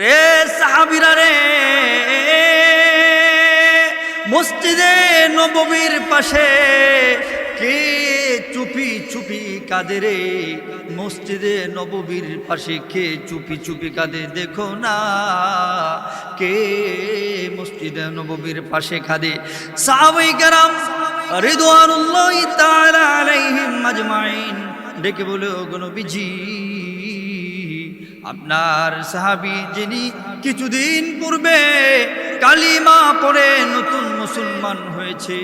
রে সাহাবিরা রে, মসজিদে নববীর পাশে কে চুপি চুপি কাঁদে রে? মসজিদে নববীর পাশে কে চুপি চুপি কাঁদে? দেখো না, কে মসজিদে নববীর পাশে কাঁদে? সাহাবাই কারাম রিদওয়ানুল্লাহ তাআলা আলাইহিম আজমাইন, ডেকে বলে ওগো নবীজি আপনার সাহাবি যিনি কিছুদিন পূর্বে কালিমা পরে নতুন মুসলমান হয়েছে,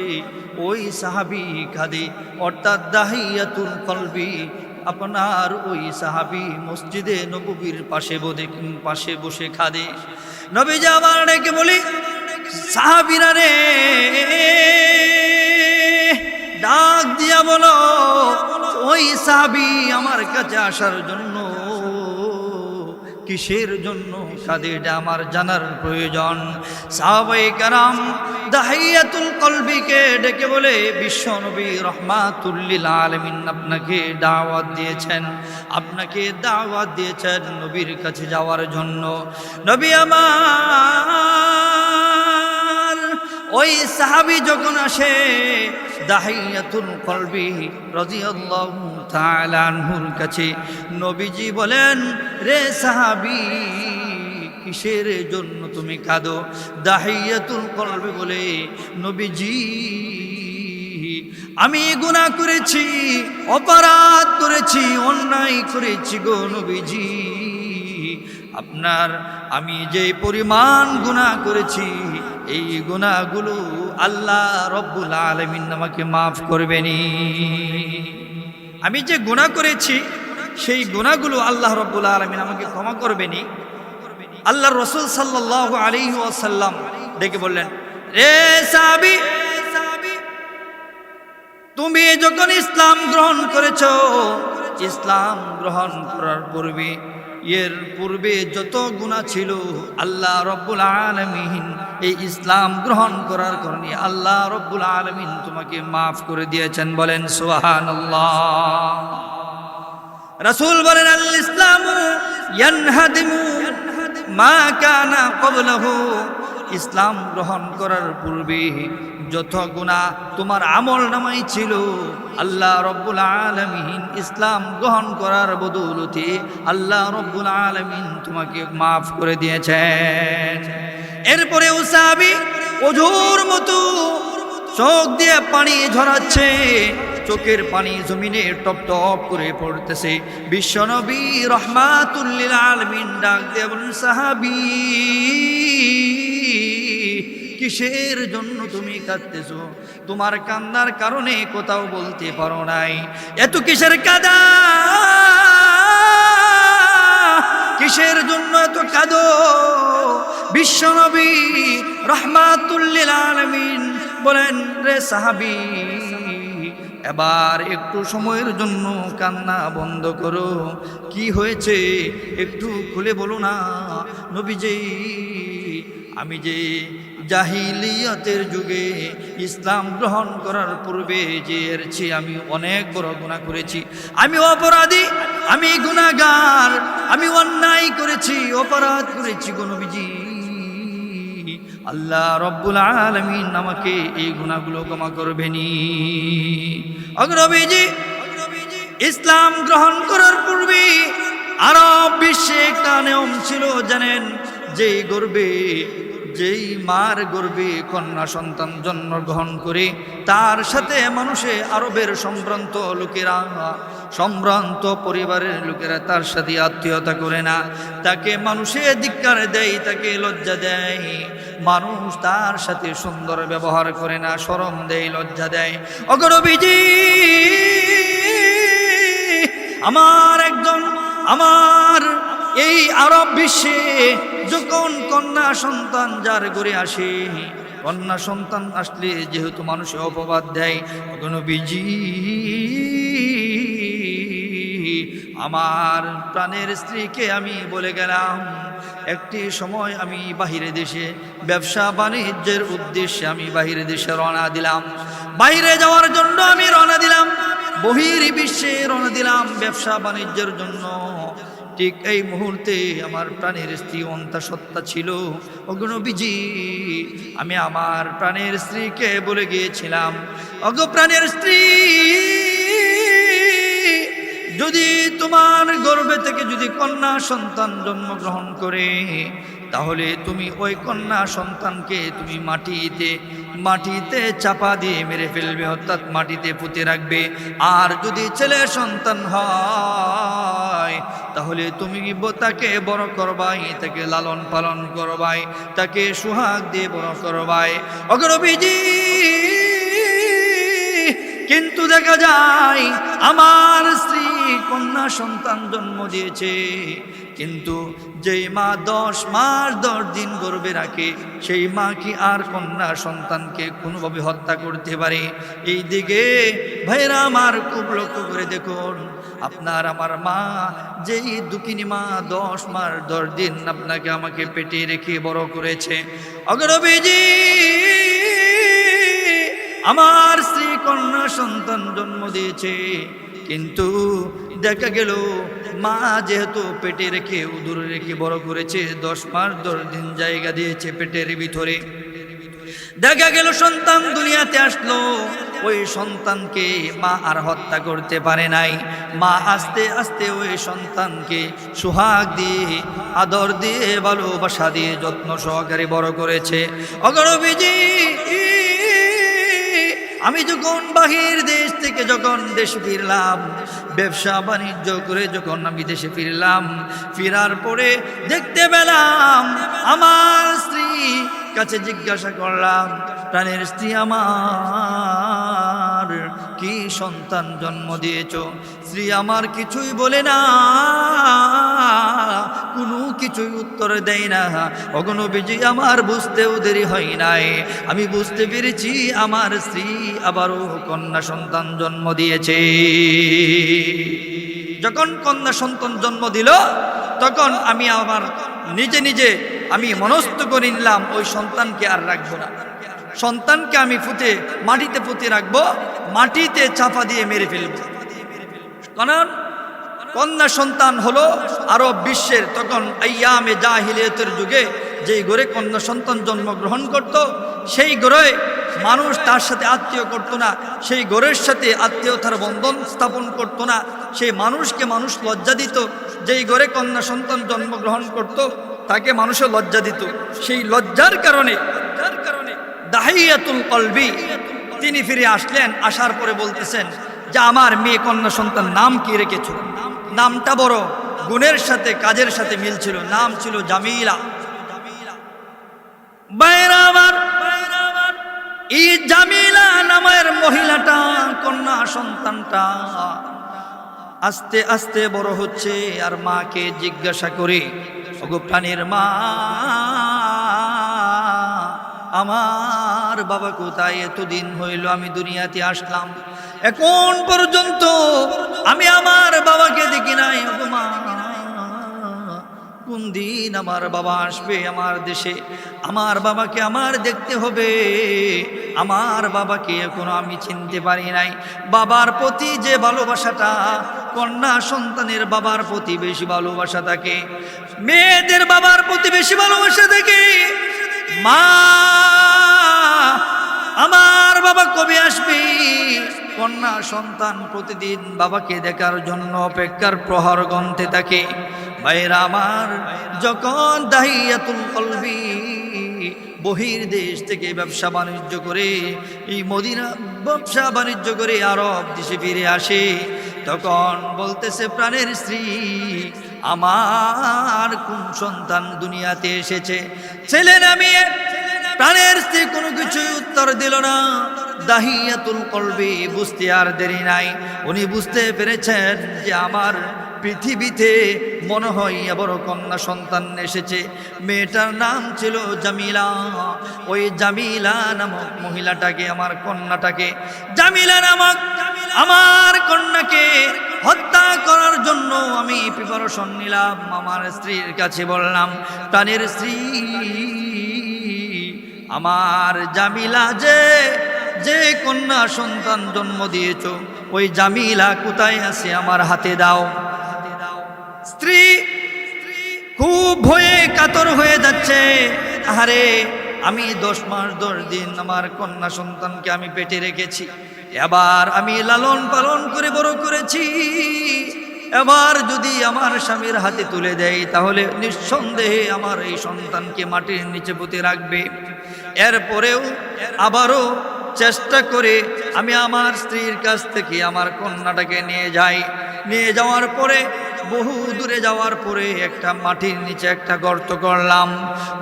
ওই সাহাবি খাদে, অর্থাৎ দাহিয়াতুল কলবি, আপনার ওই সাহাবি মসজিদে নববীর পাশে বোধে পাশে বসে খাদে। নবী যাবার ডেকে বলি, সাহাবিরা রে, ডাক দিয়া বলো, ওই সাহাবি আমার কাছে আসার জন্য কিসের জন্য? কাদের আমার জানার প্রয়োজন? সাহাবাই কারাম দাহিয়াতুল কলবিকে ডেকে বলে, বিশ্ব নবী রহমাতুল্লিল আলমিন আপনাকে দাওয়াত দিয়েছেন। আপনাকে দাওয়াত দিয়েছেন নবীর কাছে যাওয়ার জন্য। নবী আমার ওই সাহাবি যখন আসে, দাহিয়াতুল কলবি রাদিয়াল্লাহু কাছে নবীজি বলেন, রে সাহাবি, কিসের জন্য তুমি কাঁদো? দাহিয়াতুল করবে বলে, নবীজি, আমি গুনাহ করেছি, অপরাধ করেছি, অন্যায় করেছি গো নবীজি। আপনার, আমি যে পরিমাণ গুনাহ করেছি, এই গুনাহগুলো আল্লাহ রব্বুল আলমিন আমাকে মাফ করবেনি আমি যে গুণা করেছি, সেই গুণাগুলো আল্লাহ রব্বুল আলমিন আমাকে ক্ষমা করবেনি আল্লাহ রসুল সাল্লাহ আলী আসাল্লাম ডেকে বললেন তুমি যখন ইসলাম গ্রহণ করেছ, ইসলাম গ্রহণ করার পূর্বে এর পূর্বে যত গুণা ছিল, আল্লাহ রব্বুল আলমিন এই ইসলাম গ্রহণ করার কারণে আল্লাহ রব্বুল আলমিন তোমাকে মাফ করে দিয়েছেন, বলেন সোহান রাসূল বলেন, আল ইসলাম মা কানা ক্বাবলাহু। ইসলাম গ্রহণ করার পূর্বে যত গুণা তোমার আমল নামাই ছিল, আল্লাহ রব্বুল আলমিন ইসলাম গ্রহণ করার বদৌলতে আল্লাহ রব্বুল আলমিন তোমাকে মাফ করে দিয়েছেন। এরপরে উসাবি অজুর মতো চোখ দিয়ে পানি ঝরাচ্ছে, চোখের পানি জমিনে টপ টপ করে পড়তেছে। বিশ্বনবী রহমাতুল্লিল আলমিন ডাক দিয়ে বলেন সাহাবি কিসের জন্য তুমি কাঁদতেছ? তোমার কান্নার কারণে কোথাও বলতে পারো নাই। এত কিসের কাদা? কিসের জন্য এত কাঁদো? বিশ্বনবী রহমাতুল্লিল আলমিন বলেন, রে সাহাবি, এবার একটু সময়ের জন্য কান্না বন্ধ করো। কি হয়েছে? একটু খুলে বলো না নবীজি। আমি যে জাহিলিয়তের যুগে ইসলাম গ্রহণ করার পূর্বে যে এরছি আমি অনেক বড় গুণা করেছি। আমি অপরাধী, আমি গুণাগার, আমি অন্যায় করেছি, অপরাধ করেছি গণবিজি আল্লাহ রব্বুল আলমিন আমাকে এই গুণাগুলো ক্ষমা করবেনি অগ্রবীজি ইসলাম গ্রহণ করার পূর্বে আরব বিশ্বে একটা নিয়ম ছিল, জানেন, যে গর্বে যেই মার গর্বে কন্যা সন্তান জন্মগ্রহণ করে, তার সাথে মানুষে আরবের সম্ভ্রান্ত লোকেরা, সম্ভ্রান্ত পরিবারের লোকেরা তার সাথে আত্মীয়তা করে না। তাকে মানুষে ধিক্কার দেয়, তাকে লজ্জা দেয়। মানুষ তার সাথে সুন্দর ব্যবহার করে না সরম দেয়, লজ্জা দেয়। অগরবিজি আমার একজন, আমার এই আরব বিশ্বে যখন কন্যা সন্তান যার ঘরে আসে, কন্যা সন্তান আসলে যেহেতু মানুষে অপবাদ দেয়, তখন বিজি আমার প্রাণের স্ত্রীকে আমি বলে গেলাম, একটি সময় আমি বাহিরে দেশে, ব্যবসা বাণিজ্যের উদ্দেশ্যে আমি বাহিরে দেশে রওনা দিলাম। বাইরে যাওয়ার জন্য আমি রওনা দিলাম, বহির বিশ্বে রওনা দিলাম ব্যবসা বাণিজ্যের জন্য। ঠিক এই মুহূর্তে আমার প্রাণের স্ত্রী অন্তা সত্তা ছিল অগ্নবীজি আমি আমার প্রাণের স্ত্রীকে বলে গিয়েছিলাম অগ প্রাণের স্ত্রী, যদি তোমার গর্ভে থেকে যদি কন্যা সন্তান জন্মগ্রহণ করে, তাহলে তুমি ওই কন্যা সন্তানকে তুমি মাটিতে মাটিতে চাপা দিয়ে মেরে ফেলবে, অর্থাৎ মাটিতে পুঁতে রাখবে। আর যদি ছেলে সন্তান হয়, তাহলে তুমি তাকে বড় করবাই, তাকে লালন পালন করবাই, তাকে সুহাগ দিয়ে বড় করবাই। অগ্রবীজি কিন্তু দেখা যায়, আমার স্ত্রী কন্যা সন্তান জন্ম দিয়েছে। কিন্তু যেই মা দশ মাস, দশ দিন গর্ভে রাখে, সেই মা কি আর কন্যা সন্তানকে কোনোভাবে হত্যা করতে পারে? এই দিকে ভাইরা আমার খুব লক্ষ্য করে দেখুন, আপনার আমার মা যেই দুকিনি মা দশ মাস, দশ দিন আপনাকে আমাকে পেটে রেখে বড় করেছে। অগ্রবীজি, আমার স্ত্রী কন্যা সন্তান জন্ম দিয়েছে, কিন্তু দেখা গেল মা যেহেতু পেটে রেখে উদূরে রেখে বড় করেছে, দশ মাস দশ দিন জায়গা দিয়েছে পেটের ভিতরে। দেখা গেল সন্তান দুনিয়াতে আসলো, ওই সন্তানকে মা আর হত্যা করতে পারে নাই। মা আস্তে আস্তে ওই সন্তানকে সুহাগ দিয়ে, আদর দিয়ে, ভালোবাসা দিয়ে, যত্ন সহকারে বড় করেছে। অগরবিজি আমি যখন বাহির দেশ থেকে যখন দেশে ফিরলাম, ব্যবসা বাণিজ্য করে যখন আমি দেশে ফিরলাম, ফিরার পরে দেখতে পেলাম আমার স্ত্রী কাছে জিজ্ঞাসা করলাম, প্রাণের স্ত্রী আমার? কি সন্তান জন্ম দিয়েছ? স্ত্রী আমার কিছুই বলে না। কোনো কিছুই উত্তর দেয় না। অগণবিজি আমার বুঝতেও দেরি হয় নাই। আমি বুঝতে পেরেছি আমার স্ত্রী আবারও কন্যা সন্তান জন্ম দিয়েছে। যখন কন্যা সন্তান জন্ম দিল, তখন আমি আমার নিজে নিজে আমি মনস্থ করে নিলাম, ওই সন্তানকে আর রাখব না। সন্তানকে আমি ফুটে মাটিতে পুঁতে রাখব, মাটিতে চাপা দিয়ে মেরে ফেলব। কারণ কন্যা সন্তান হলো আরব বিশ্বের তখন আয়ামে জাহিলিয়তের যুগে যেই ঘরে কন্যা সন্তান জন্মগ্রহণ করত, সেই ঘরে মানুষ তার সাথে আত্মীয় করতো না, সেই ঘরের সাথে আত্মীয়তার বন্ধন স্থাপন করতো না, সেই মানুষকে মানুষ লজ্জা দিত। যেই ঘরে কন্যা সন্তান জন্মগ্রহণ করত, তাকে মানুষে লজ্জা দিত। সেই লজ্জার কারণে দাহিয়াতুল কলবি। তিনি ফিরে আসলেন, আসার পরে বলতেছেন, যে আমার মেয়ে কন্যা সন্তান, নাম কি রেখেছ? নামটা বড়, গুণের সাথে, কাজের সাথে মিল ছিল, নাম ছিল জামিলা। এই জামিলা নামের মহিলাটা, কন্যা সন্তানটা আস্তে আস্তে বড় হচ্ছে, আর মাকে জিজ্ঞাসা করে প্রাণীর মা আমার বাবা কোথায়? এতদিন হইল আমি দুনিয়াতে আসলাম। এখন পর্যন্ত আমি আমার বাবাকে দেখি নাই। কোন দিন আমার বাবা আসবে আমার দেশে? আমার বাবাকে আমার দেখতে হবে। আমার বাবাকে এখনও আমি চিনতে পারি নাই। বাবার প্রতি যে ভালোবাসাটা, কন্যা সন্তানের বাবার প্রতি বেশি ভালোবাসা থাকে। মেয়েদের বাবার প্রতি বেশি ভালোবাসা থাকে। মা, আমার বাবা কবে আসবে? কন্যা সন্তান প্রতিদিন বাবাকে দেখার জন্য অপেক্ষার প্রহর গন্তে থাকে। ভাইরা আমার, যখন দাহিয়াতুল কলবি বহির দেশ থেকে ব্যবসা বাণিজ্য করে, এই মদিনা ব্যবসা বাণিজ্য করে আরব দেশে ফিরে আসে তখন বলতেছে প্রাণের স্ত্রী, আমার কোন সন্তান দুনিয়াতে এসেছে? ছেলে নামিয়ে প্রাণের স্ত্রী কোনো কিছুই উত্তর দিল না। দাহিয়াতুল কলবি বুঝতে আর দেরি নাই। উনি বুঝতে পেরেছেন যে আমার পৃথিবীতে মনে হয় বড় কন্যা সন্তান এসেছে। মেয়েটার নাম ছিল জামিলা। ওই জামিলা নামক মহিলাটাকে, আমার কন্যাটাকে, জামিলা নামক আমার কন্যাকে হত্যা করার জন্য আমি প্রিপারেশন নিলাম। আমার স্ত্রীর কাছে বললাম, প্রাণের স্ত্রী, আমার জামিলা যে যে কন্যা সন্তান জন্ম দিয়েছ, ওই জামিলা কোথায় আছে? আমার হাতে দাও। স্ত্রী খুব ভয়ে কাতর হয়ে যাচ্ছে। আহারে, আমি দশ মাস দশ দিন আমার কন্যা সন্তানকে আমি পেটে রেখেছি। এবার আমি লালন পালন করে বড় করেছি। এবার যদি আমার স্বামীর হাতে তুলে দেয়, তাহলে নিঃসন্দেহে আমার এই সন্তানকে মাটির নিচে পুঁতে রাখবে। এরপরেও আবারও চেষ্টা করে আমি আমার স্ত্রীর কাছ থেকে আমার কন্যাটাকে নিয়ে যাই। নিয়ে যাওয়ার পরে বহু দূরে যাওয়ার পরে একটা মাটির নিচে একটা গর্ত করলাম।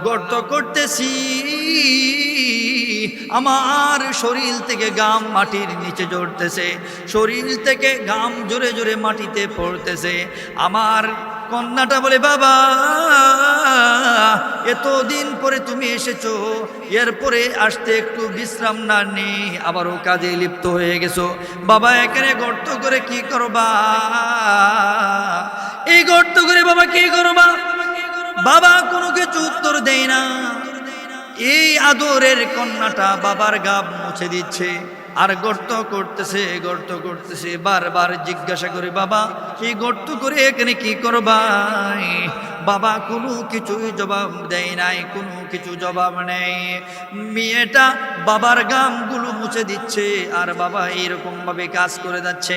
গর্ত করতেছি। আমার শরীর থেকে গাম মাটির নিচে জড়তেছে শরীর থেকে গাম জোরে জোরে মাটিতে পড়তেছে। আমার কন্যাটা বলে, বাবা, এতদিন পরে তুমি এসেছ, এরপরে আসতে একটু বিশ্রাম না নেই আবারও কাজে লিপ্ত হয়ে গেছো। বাবা, এখানে গর্ত করে কি করবা? এই গর্ত করে বাবা কি করবা? বাবা, কোনো কিছু উত্তর দেয় না। এই আদরের কন্যাটা বাবার গাব মুছে দিচ্ছে। আর গর্ত করতেছে গর্ত করতেছে। বারবার জিজ্ঞাসা করে, বাবা, এই গর্ত করে এখানে কি করবাই? বাবা, কোনো কিছুই জবাব দেয় নাই, কোনো কিছু জবাব নেই। মেয়েটা বাবার গামগুলো মুছে দিচ্ছে, আর বাবা এইরকম ভাবে কাজ করে যাচ্ছে।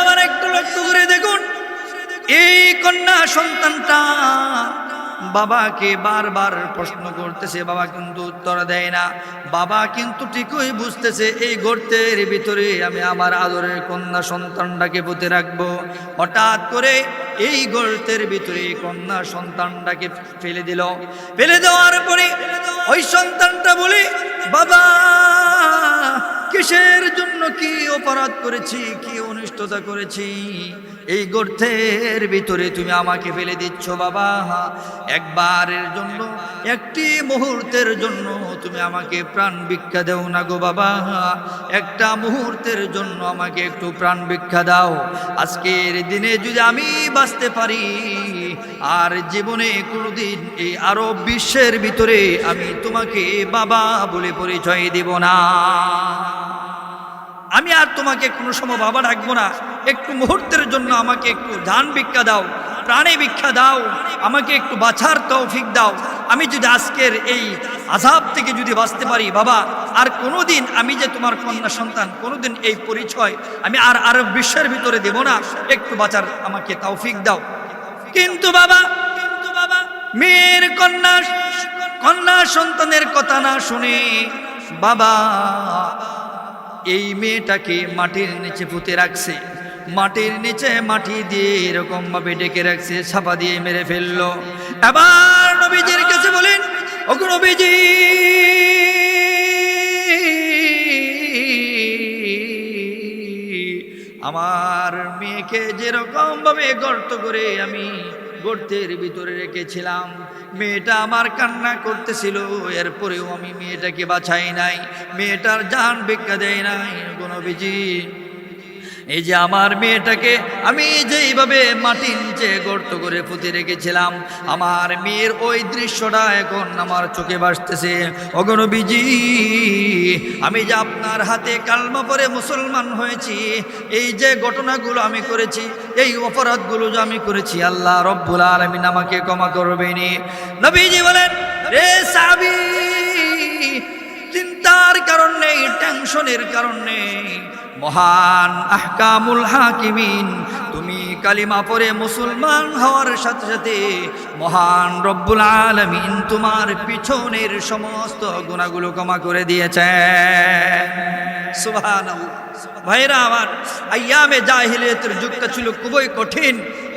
আমার একটু লক্ষ্য করে দেখুন। এই কন্যা সন্তানটা বাবাকে বারবার প্রশ্ন করতেছে, বাবা কিন্তু উত্তর দেয় না। বাবা কিন্তু ঠিকই বুঝতেছে, এই গর্তের ভিতরে আমি আমার আদরের কন্যা সন্তানটাকে পুঁতে রাখব। হঠাৎ করে এই গর্তের ভিতরে কন্যা সন্তানটাকে ফেলে দিল। ফেলে দেওয়ার পরে ওই সন্তানটা বলে, বাবা কিসের জন্য কি অপরাধ করেছি, কি অনিষ্টতা করেছি? এই গর্থের ভিতরে তুমি আমাকে ফেলে দিচ্ছ বাবা। একবারের জন্য, একটি মুহূর্তের জন্য তুমি আমাকে প্রাণ ভিক্ষা দেও না গো বাবা। একটা মুহূর্তের জন্য আমাকে একটু প্রাণ ভিক্ষা দাও। আজকের দিনে যদি আমি বাঁচতে পারি, আর জীবনে কোনোদিন এই আরও বিশ্বের ভিতরে আমি তোমাকে বাবা বলে পরিচয় দেব না। আমি আর তোমাকে কোনো সময় বাবা ডাকবো না। একটু মুহূর্তের জন্য আমাকে একটু ধান ভিক্ষা দাও, প্রাণে ভিক্ষা দাও, আমাকে একটু বাছার তৌফিক দাও। আমি যদি আজকের এই আজাব থেকে যদি বাঁচতে পারি, বাবা, আর কোনোদিন আমি যে তোমার কন্যা সন্তান, কোনোদিন এই পরিচয় আমি আর আরব বিশ্বের ভিতরে দেব না, একটু বাঁচার আমাকে তৌফিক দাও। কিন্তু বাবা কিন্তু বাবা, মেয়ের কন্যা কন্যা সন্তানের কথা না শুনে বাবা, এই মেয়েটাকে মাটির নিচে পুঁতে রাখছে। মাটির নিচে মাটি দিয়ে এরকম ভাবে ডেকে রাখছে, ছাপা দিয়ে মেরে ফেলল। এবার নবীজির কাছে বলেন, ওগো নবীজি, আমার মেয়েকে যেরকম ভাবে গর্ত করে আমি গর্তের ভিতরে রেখেছিলাম, মেয়েটা আমার কান্না করতেছিল, এরপরেও আমি মেয়েটাকে বাছাই নাই, মেয়েটার জান ভিক্ষা দেয় নাই। কোনো বিজি এই যে আমার মেয়েটাকে আমি যেইভাবে মাটির নিচে গর্ত করে পুঁতে রেখেছিলাম, আমার মেয়ের ওই দৃশ্যটা এখন আমার চোখে বাসতেছে অগণবিজি আমি যে আপনার হাতে কালমা পরে মুসলমান হয়েছি, এই যে ঘটনাগুলো আমি করেছি, এই অপরাধগুলো যে আমি করেছি, আল্লাহ রব্বুল আলমিন আমাকে ক্ষমা করবেনি। নবীজি বলেন রে সাবি চিন্তার কারণ নেই, টেনশনের কারণ নেই। মহান আহকামুল হাকিমিন, তুমি কালিমা পরে মুসলমান হওয়ার সাথে সাথে মহান রব্বুল আলমিন তোমার পিছনের সমস্ত গুণাগুলো ক্ষমা করে দিয়েছে সুবহান ভাইরা আমার, আয়ামে জাহিলিয়তের যুগটা ছিল খুবই কঠিন।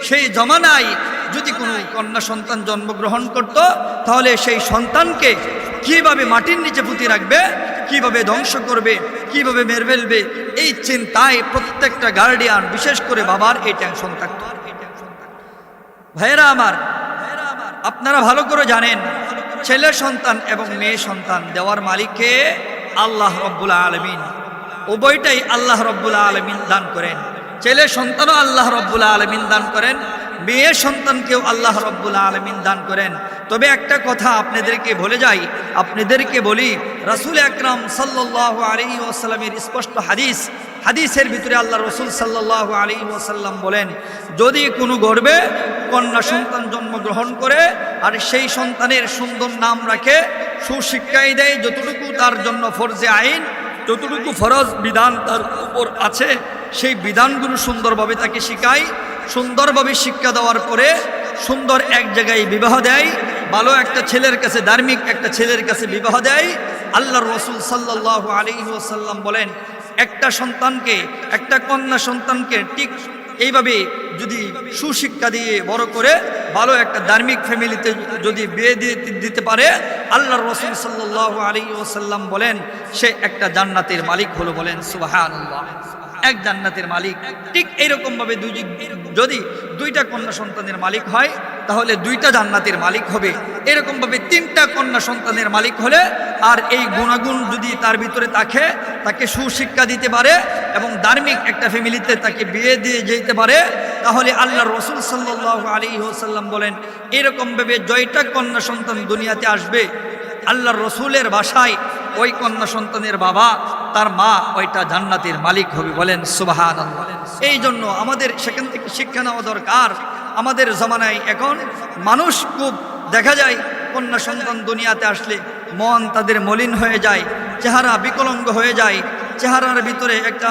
সেই জমানায় যদি কোনো কন্যা সন্তান জন্মগ্রহণ করত, তাহলে সেই সন্তানকে কীভাবে মাটির নিচে পুঁতি রাখবে? কীভাবে ধ্বংস করবে, কীভাবে মেরে ফেলবে, এই চিন্তায় প্রত্যেকটা গার্ডিয়ান বিশেষ করে বাবার, এই টেনশন থাকত। ভাইয়েরা আমার, আপনারা ভালো করে জানেন, ছেলে সন্তান এবং মেয়ে সন্তান দেওয়ার মালিককে আল্লাহ রব্বুল আলমিন উভয়টাই আল্লাহ রব্বুল আলমিন দান করেন। ছেলে সন্তানও আল্লাহ রব্বুল আলমিন দান করেন মেয়ে সন্তানকেও আল্লাহ রব্বুল আলমিন দান করেন। তবে একটা কথা আপনাদেরকে বলে যাই, আপনাদেরকে বলি, রাসুল আকরাম সাল্লাহ আলী ওসাল্লামের স্পষ্ট হাদিস, হাদিসের ভিতরে আল্লাহ রসুল সাল্লাহ আলী ওসাল্লাম বলেন, যদি কোনো গর্বে কন্যা সন্তান জন্মগ্রহণ করে আর সেই সন্তানের সুন্দর নাম রাখে, সুশিক্ষাই দেয় যতটুকু তার জন্য ফরজে আইন, যতটুকু ফরজ বিধান তার উপর আছে, সেই বিধানগুলো সুন্দরভাবে তাকে শিখায় সুন্দরভাবে শিক্ষা দেওয়ার পরে সুন্দর এক জায়গায় বিবাহ দেয়, ভালো একটা ছেলের কাছে, ধার্মিক একটা ছেলের কাছে বিবাহ দেয়। আল্লাহর রসুল সাল্লাহ আলী ওসাল্লাম বলেন, একটা সন্তানকে, একটা কন্যা সন্তানকে ঠিক এইভাবে যদি সুশিক্ষা দিয়ে বড় করে, ভালো একটা ধার্মিক ফ্যামিলিতে যদি বিয়ে দিয়ে দিতে পারে, আল্লাহর রসুল সাল্লাহ আলী ওসাল্লাম বলেন, সে একটা জান্নাতের মালিক হলো বলেন সুবাহান এক জান্নাতের মালিক। ঠিক এইরকম ভাবে দুই যদি দুইটা কন্যা সন্তানের মালিক হয়, তাহলে দুইটা জান্নাতের মালিক হবে। এরকম ভাবে তিনটা কন্যা সন্তানের মালিক হলে আর এই গুণাগুণ যদি তার ভিতরে থাকে, তাকে সুশিক্ষা দিতে পারে এবং ধার্মিক একটা ফ্যামিলিতে তাকে বিয়ে দিয়ে যেতে পারে, তাহলে আল্লাহ রসুল সাল্লাহ আলী ওসাল্লাম বলেন, এরকম ভাবে জয়টা কন্যা সন্তান দুনিয়াতে আসবে। আল্লাহর রসুলের বাসায় ওই কন্যা সন্তানের বাবা তার মা ওইটা জান্নাতের মালিক হবে বলেন সুবাহান এই জন্য আমাদের সেখান থেকে শিক্ষা নেওয়া দরকার। আমাদের জমানায় এখন মানুষ খুব দেখা যায়, কন্যা সন্তান দুনিয়াতে আসলে মন তাদের মলিন হয়ে যায়, চেহারা বিকলঙ্গ হয়ে যায়, চেহারার ভিতরে একটা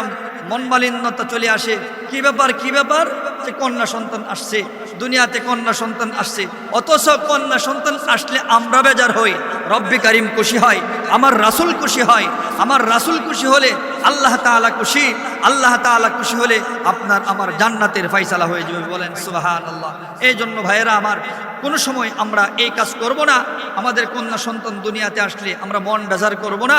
মন মালিন্যতা চলে আসে। কি ব্যাপার কি ব্যাপার? যে কন্যা সন্তান আসছে, দুনিয়াতে কন্যা সন্তান আসছে, অথচ কন্যা সন্তান আসলে আমরা বেজার হই। রব্বি কারিম খুশি হয়, আমার রাসুল খুশি হয়, আমার রাসুল খুশি হলে আল্লাহ তাআলা খুশি, আল্লাহ তাআলা খুশি হলে আপনার আমার জান্নাতের ফয়সালা হয়ে যাবে বলেন সুবাহান আল্লাহ এই জন্য ভাইয়েরা আমার, কোনো সময় আমরা এই কাজ করব না, আমাদের কন্যা সন্তান দুনিয়াতে আসলে আমরা মন বেজার করব না,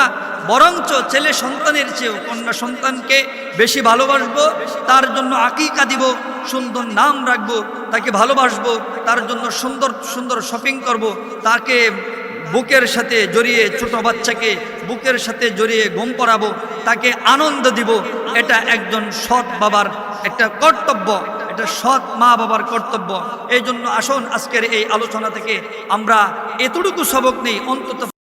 বরঞ্চ ছেলে সন্তানের চেয়েও কন্যা সন্তানকে বেশি ভালোবাসবো, তার জন্য আকিকা দিব সুন্দর নাম রাখব, তাকে ভালোবাসবো, তার জন্য সুন্দর সুন্দর শপিং করব, তাকে বুকের সাথে জড়িয়ে ছোট বাচ্চাকে বুকের সাথে জড়িয়ে ঘুম পড়াবো, তাকে আনন্দ দিব, এটা একজন সৎ বাবার একটা কর্তব্য, এটা সৎ মা বাবার কর্তব্য। এই জন্য আসুন আজকের এই আলোচনা থেকে আমরা এতটুকু সবক নেই, অন্তত